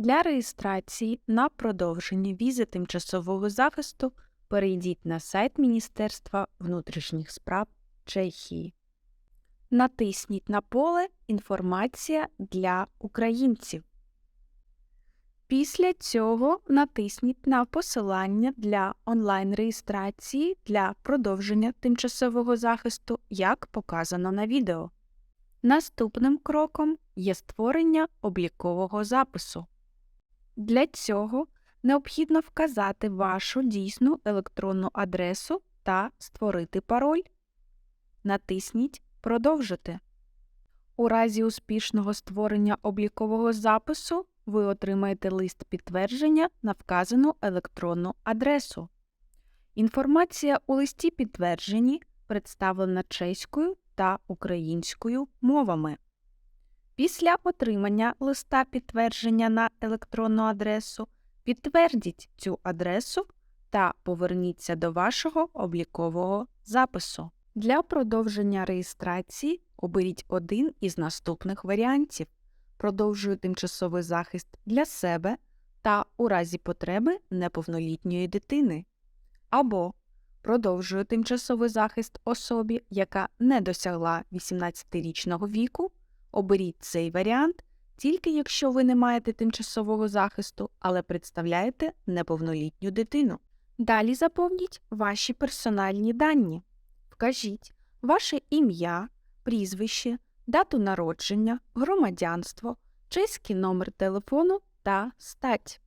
Для реєстрації на продовження візи тимчасового захисту перейдіть на сайт Міністерства внутрішніх справ Чехії. Натисніть на поле Інформація для українців. Після цього натисніть на посилання для онлайн-реєстрації для продовження тимчасового захисту, як показано на відео. Наступним кроком є створення облікового запису. Для цього необхідно вказати вашу дійсну електронну адресу та створити пароль. Натисніть Продовжити. У разі успішного створення облікового запису ви отримаєте лист підтвердження на вказану електронну адресу. Інформація у листі підтвердженні представлена чеською та українською мовами. Після отримання листа підтвердження на електронну адресу підтвердіть цю адресу та поверніться до вашого облікового запису. Для продовження реєстрації оберіть один із наступних варіантів. Продовжую тимчасовий захист для себе та у разі потреби неповнолітньої дитини. Або продовжую тимчасовий захист особі, яка не досягла 18-річного віку. Оберіть цей варіант тільки якщо ви не маєте тимчасового захисту, але представляєте неповнолітню дитину. Далі заповніть ваші персональні дані. Вкажіть ваше ім'я, прізвище, дату народження, громадянство, чеський номер телефону та стать.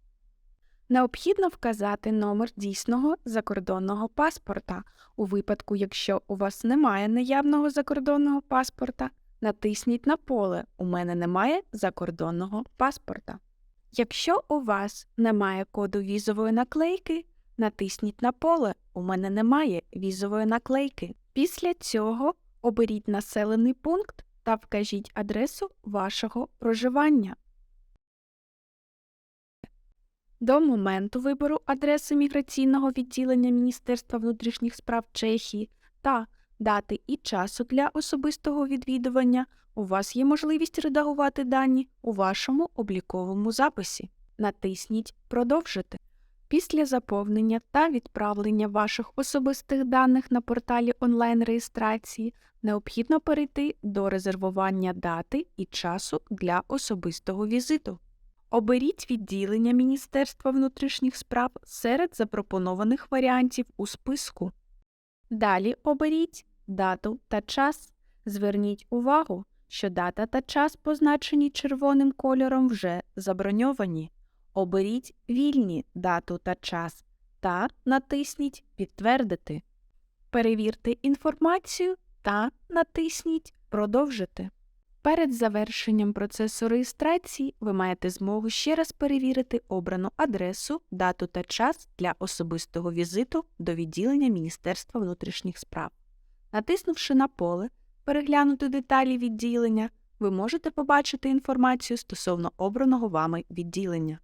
Необхідно вказати номер дійсного закордонного паспорта. У випадку, якщо у вас немає наявного закордонного паспорта, натисніть на поле У мене немає закордонного паспорта. Якщо у вас немає коду візової наклейки, натисніть на поле У мене немає візової наклейки. Після цього оберіть населений пункт та вкажіть адресу вашого проживання. До моменту вибору адреси міграційного відділення Міністерства внутрішніх справ Чехії та дати і часу для особистого відвідування у вас є можливість редагувати дані у вашому обліковому записі. Натисніть Продовжити. Після заповнення та відправлення ваших особистих даних на порталі онлайн-реєстрації необхідно перейти до резервування дати і часу для особистого візиту. Оберіть відділення Міністерства внутрішніх справ серед запропонованих варіантів у списку. Далі оберіть дату та час. Зверніть увагу, що дата та час, позначені червоним кольором, вже заброньовані. Оберіть вільні дату та час та натисніть Підтвердити. Перевірте інформацію та натисніть Продовжити. Перед завершенням процесу реєстрації ви маєте змогу ще раз перевірити обрану адресу, дату та час для особистого візиту до відділення Міністерства внутрішніх справ. Натиснувши на поле Переглянути деталі відділення, ви можете побачити інформацію стосовно обраного вами відділення.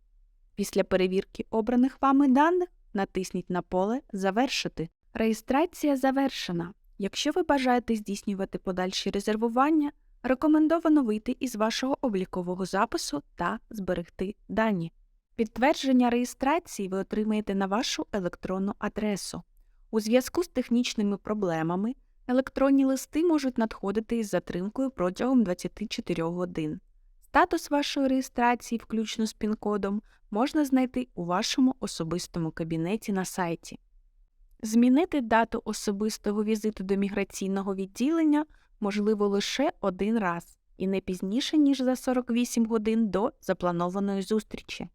Після перевірки обраних вами даних натисніть на поле Завершити. Реєстрація завершена. Якщо ви бажаєте здійснювати подальші резервування, рекомендовано вийти із вашого облікового запису та зберегти дані. Підтвердження реєстрації ви отримаєте на вашу електронну адресу. У зв'язку з технічними проблемами електронні листи можуть надходити із затримкою протягом 24 годин. Статус вашої реєстрації, включно з пін-кодом, можна знайти у вашому особистому кабінеті на сайті. Змінити дату особистого візиту до міграційного відділення можливо лише один раз і не пізніше, ніж за 48 годин до запланованої зустрічі.